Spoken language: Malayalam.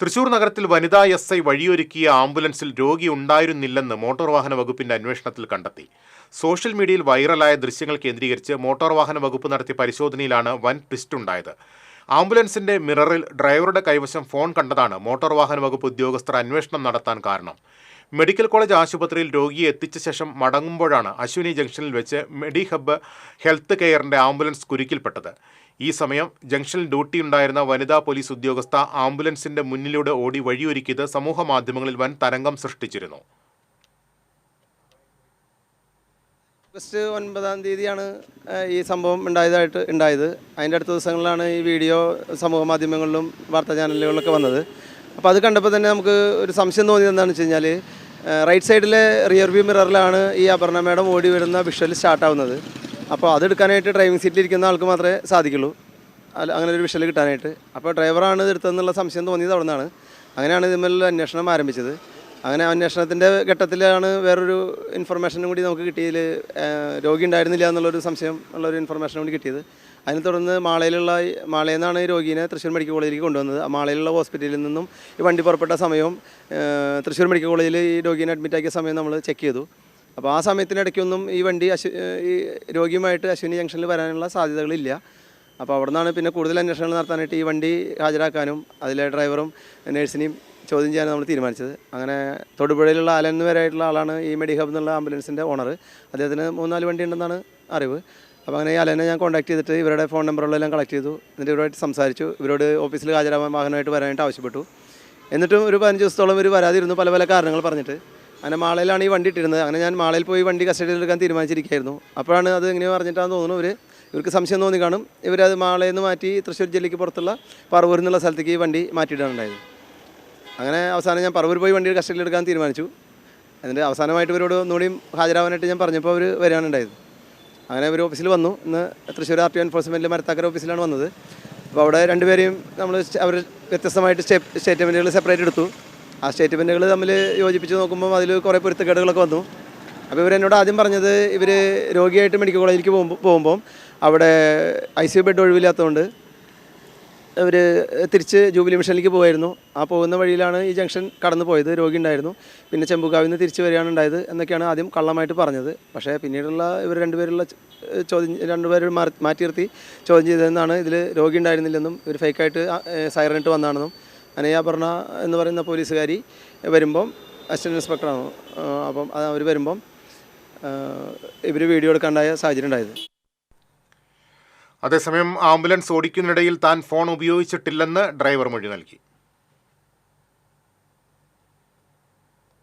തൃശൂർ നഗരത്തിൽ വനിതാ എസ് ഐ വഴിയൊരുക്കിയ ആംബുലൻസിൽ രോഗി ഉണ്ടായിരുന്നില്ലെന്ന് മോട്ടോർ വാഹന വകുപ്പിന്റെ അന്വേഷണത്തിൽ കണ്ടെത്തി. സോഷ്യൽ മീഡിയയിൽ വൈറലായ ദൃശ്യങ്ങൾ കേന്ദ്രീകരിച്ച് മോട്ടോർ വാഹന വകുപ്പ് നടത്തിയ പരിശോധനയിലാണ് വൻ ട്വിസ്റ്റ് ഉണ്ടായത്. ആംബുലൻസിന്റെ മിററിൽ ഡ്രൈവറുടെ കൈവശം ഫോൺ കണ്ടതാണ് മോട്ടോർ വാഹന വകുപ്പ് ഉദ്യോഗസ്ഥർ അന്വേഷണം നടത്താൻ കാരണം. മെഡിക്കൽ കോളേജ് ആശുപത്രിയിൽ രോഗിയെ എത്തിച്ച ശേഷം മടങ്ങുമ്പോഴാണ് അശ്വിനി ജംഗ്ഷനിൽ വെച്ച് മെഡി ഹബ്ബ് ഹെൽത്ത് കെയറിന്റെ ആംബുലൻസ് കുരുക്കിൽപ്പെട്ടത്. ഈ സമയം ജംഗ്ഷനിൽ ഡ്യൂട്ടി ഉണ്ടായിരുന്ന വനിതാ പോലീസ് ഉദ്യോഗസ്ഥ ആംബുലൻസിന്റെ മുന്നിലൂടെ ഓടി വഴിയൊരുക്കിയത് സമൂഹ മാധ്യമങ്ങളിൽ വൻ തരംഗം സൃഷ്ടിച്ചിരുന്നു. ഓഗസ്റ്റ് ഒൻപതാം തീയതിയാണ് ഈ സംഭവം ഉണ്ടായതായിട്ട് ഉണ്ടായത്. അതിന്റെ അടുത്ത ദിവസങ്ങളിലാണ് ഈ വീഡിയോ സമൂഹ മാധ്യമങ്ങളിലും വാർത്താ ചാനലുകളിലൊക്കെ വന്നത്. അപ്പോൾ അത് കണ്ടപ്പോൾ തന്നെ നമുക്ക് ഒരു സംശയം തോന്നിയത് എന്താണെന്ന് വെച്ച് കഴിഞ്ഞാൽ റൈറ്റ് സൈഡിലെ റിയർ വ്യൂ മിററിലാണ് ഈ അപർണ മേഡം ഓടി വരുന്ന വിഷ്വൽ സ്റ്റാർട്ടാവുന്നത് അപ്പോൾ അതെടുക്കാനായിട്ട് ഡ്രൈവിംഗ് സീറ്റിൽ ഇരിക്കുന്ന ആൾക്ക് മാത്രമേ സാധിക്കുള്ളൂ. അങ്ങനെ ഒരു വിഷ്വൽ കിട്ടാനായിട്ട്. അപ്പോൾ ഡ്രൈവറാണ് ഇത് എടുത്തതെന്നുള്ള സംശയം തോന്നിയത് അവിടെ നിന്നാണ് അങ്ങനെയാണ് ഇതിന്മേലുള്ള അന്വേഷണം ആരംഭിച്ചത്. അങ്ങനെ അന്വേഷണത്തിന്റെ ഘട്ടത്തിലാണ് വേറൊരു ഇൻഫർമേഷനും കൂടി നമുക്ക് കിട്ടിയതിൽ രോഗി ഉണ്ടായിരുന്നില്ല എന്നുള്ളൊരു സംശയം ഉള്ളൊരു ഇൻഫർമേഷനും കൂടി കിട്ടിയത്. അതിനെ തുടർന്ന് മാളയിലുള്ള മാളയിൽ നിന്നാണ് ഈ രോഗീനെ തൃശ്ശൂർ മെഡിക്കൽ കോളേജിലേക്ക് കൊണ്ടുവന്നത്. മാളയിലുള്ള ഹോസ്പിറ്റലിൽ നിന്നും ഈ വണ്ടി പുറപ്പെട്ട സമയവും തൃശ്ശൂർ മെഡിക്കൽ കോളേജിൽ ഈ രോഗീനെ അഡ്മിറ്റാക്കിയ സമയം നമ്മൾ ചെക്ക് ചെയ്തു. അപ്പോൾ ആ സമയത്തിനിടയ്ക്കൊന്നും ഈ വണ്ടി അശ്വ ഈ രോഗിയുമായിട്ട് അശ്വിനി ജംഗ്ഷനിൽ വരാനുള്ള സാധ്യതകളില്ല. അപ്പോൾ അവിടെ നിന്നാണ് പിന്നെ കൂടുതൽ അന്വേഷണങ്ങൾ നടത്താനായിട്ട് ഈ വണ്ടി ഹാജരാക്കാനും അതിലെ ഡ്രൈവറും നേഴ്സിനെയും ചോദ്യം ചെയ്യാൻ നമ്മൾ തീരുമാനിച്ചത്. അങ്ങനെ തൊടുപുഴയിലുള്ള അലൻ വരെയായിട്ടുള്ള ആളാണ് ഈ മെഡിഹബ് എന്നുള്ള ആംബുലൻസിന്റെ ഓണർ അദ്ദേഹത്തിന് മൂന്നാൽ വണ്ടി ഉണ്ടെന്നാണ് അറിവ്. അപ്പോൾ അങ്ങനെ ഈ അലനെ ഞാൻ കോൺടാക്ട് ചെയ്തിട്ട് ഇവരുടെ ഫോൺ നമ്പറുകളെല്ലാം കളക്ട് ചെയ്തു. എന്നിട്ട് ഇവരുമായിട്ട് സംസാരിച്ചു. ഇവരോട് ഓഫീസിൽ ഹാജരാവാൻ വാഹനമായിട്ട് വരാനായിട്ട് ആവശ്യപ്പെട്ടു. എന്നിട്ടും ഒരു പതിനഞ്ച് ദിവസത്തോളം ഇവർ വരാതിരുന്നു പല പല കാരണങ്ങൾ പറഞ്ഞിട്ട്. അങ്ങനെ മാളയിലാണ് ഈ വണ്ടി ഇട്ടിരുന്നത്. അങ്ങനെ ഞാൻ മാളയിൽ പോയി വണ്ടി കസ്റ്റഡിയിൽ എടുക്കാൻ തീരുമാനിച്ചിരിക്കുകയായിരുന്നു. അപ്പോഴാണ് അത് ഇങ്ങനെ പറഞ്ഞിട്ടാന്ന് തോന്നുന്നു ഇവർ ഇവർക്ക് സംശയം തോന്നി കാണും. ഇവരത് മാളയിൽ നിന്ന് മാറ്റി തൃശ്ശൂർ ജില്ലയ്ക്ക് പുറത്തുള്ള പറവൂർ എന്നുള്ള സ്ഥലത്തേക്ക് ഈ വണ്ടി മാറ്റിയിട്ടാണ് ഉണ്ടായത്. അങ്ങനെ അവസാനം ഞാൻ പറവൂർ പോയി വണ്ടി കസ്റ്റഡിയിൽ എടുക്കാൻ തീരുമാനിച്ചു. എന്നിട്ട് അവസാനമായിട്ട് ഇവരോട് ഒന്നുകൂടിയും ഹാജരാവാനായിട്ട് ഞാൻ പറഞ്ഞപ്പോൾ അവർ വരികയാണ് അങ്ങനെ ഇവർ ഓഫീസിൽ വന്നു. ഇന്ന് തൃശ്ശൂർ ആർ ടി എൻഫോഴ്സ്മെന്റിൽ മരത്താക്കര ഓഫീസിലാണ് വന്നത്. അപ്പോൾ അവിടെ രണ്ടുപേരെയും നമ്മൾ അവർ വ്യത്യസ്തമായിട്ട് സ്റ്റേ സ്റ്റേറ്റ്മെന്റുകൾ സെപ്പറേറ്റ് എടുത്തു. ആ സ്റ്റേറ്റ്മെന്റുകൾ തമ്മിൽ യോജിപ്പിച്ച് നോക്കുമ്പോൾ അതിൽ കുറേ പൊരുത്തക്കേടുകളൊക്കെ വന്നു. അപ്പോൾ ഇവരെന്നോട് ആദ്യം പറഞ്ഞത് ഇവർ രോഗിയായിട്ട് മെഡിക്കൽ കോളേജിലേക്ക് പോകുമ്പോൾ പോകുമ്പോൾ അവിടെ ഐ സി യു ബെഡ് ഒഴിവില്ലാത്തതുകൊണ്ട് അവർ തിരിച്ച് ജൂബിലി മിഷനിലേക്ക് പോകുമായിരുന്നു ആ പോകുന്ന വഴിയിലാണ് ഈ ജംഗ്ഷൻ കടന്നു പോയത് രോഗി ഉണ്ടായിരുന്നു. പിന്നെ ചെമ്പുകാവിൽ നിന്ന് തിരിച്ച് വരികയാണ് ഉണ്ടായത് എന്നൊക്കെയാണ് ആദ്യം കള്ളമായിട്ട് പറഞ്ഞത്. പക്ഷേ പിന്നീടുള്ള ഇവർ രണ്ടുപേരുള്ള ചോദ്യം രണ്ടുപേരും മാറി- മാറ്റി നിർത്തി ചോദ്യം ചെയ്തതെന്നാണ് ഇതിൽ രോഗി ഉണ്ടായിരുന്നില്ലെന്നും ഇവർ ഫേക്കായിട്ട് സൈറനിട്ട് വന്നാണെന്നും അനയ അപർണ എന്ന് പറയുന്ന പോലീസുകാരി വരുമ്പം അസിസ്റ്റന്റ് ഇൻസ്പെക്ടറാണ്. അപ്പം അവർ വരുമ്പം ഇവർ വീഡിയോ എടുക്കാണ്ടായ സാഹചര്യം ഉണ്ടായത്. അതേസമയം ആംബുലൻസ് ഓടിക്കുന്നതിനിടയിൽ താൻ ഫോൺ ഉപയോഗിച്ചിട്ടില്ലെന്ന് ഡ്രൈവർ മൊഴി നൽകി.